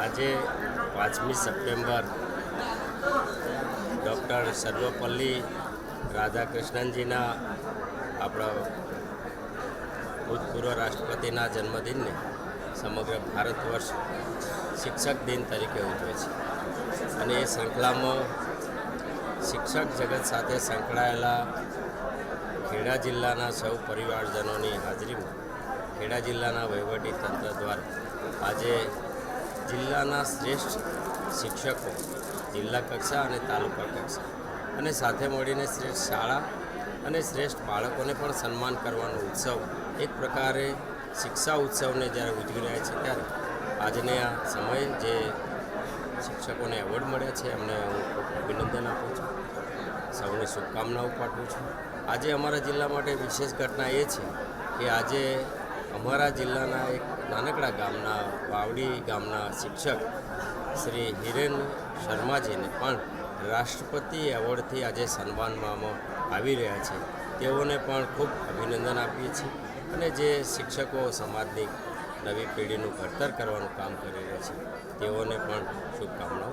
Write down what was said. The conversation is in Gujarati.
આજે પાંચમી સપ્ટેમ્બર ડૉક્ટર સર્વપલ્લી રાધાકૃષ્ણનજીના આપણા ભૂતપૂર્વ રાષ્ટ્રપતિના જન્મદિનને સમગ્ર ભારત વર્ષ શિક્ષક દિન તરીકે ઉજવે છે. અને એ શૃંખલામાં શિક્ષક જગત સાથે સંકળાયેલા ખેડા જિલ્લાના સૌ પરિવારજનોની હાજરીમાં ખેડા જિલ્લાના વહીવટી તંત્ર દ્વારા આજે જિલ્લાના શ્રેષ્ઠ શિક્ષકો, જિલ્લા કક્ષા અને તાલુકા કક્ષા. અને સાથે મળીને શ્રેષ્ઠ શાળા અને શ્રેષ્ઠ બાળકોને પણ સન્માન કરવાનો ઉત્સવ, એક પ્રકારે શિક્ષા ઉત્સવને જ્યારે ઉજવી રહ્યા છે ત્યારે. આજને આ સમયે જે શિક્ષકોને એવોર્ડ મળ્યા છે, એમને હું અભિનંદન આપું છું. સૌને શુભકામનાઓ પાઠવું છું. આજે અમારા જિલ્લા માટે વિશેષ ઘટના એ છે કે આજે અમારા જિલ્લાના એક નાનકડા ગામના, વાવડી ગામના શિક્ષક શ્રી હિરેન શર્માજીને પણ રાષ્ટ્રપતિ એવોર્ડથી આજે સન્માનવામાં આવી રહ્યા છે. તેઓને પણ ખૂબ અભિનંદન આપીએ છીએ અને જે શિક્ષકો સમાજની નવી પેઢીનું ઘડતર કરવાનું કામ કરી રહ્યા છે, તેઓને પણ શુભકામનાઓ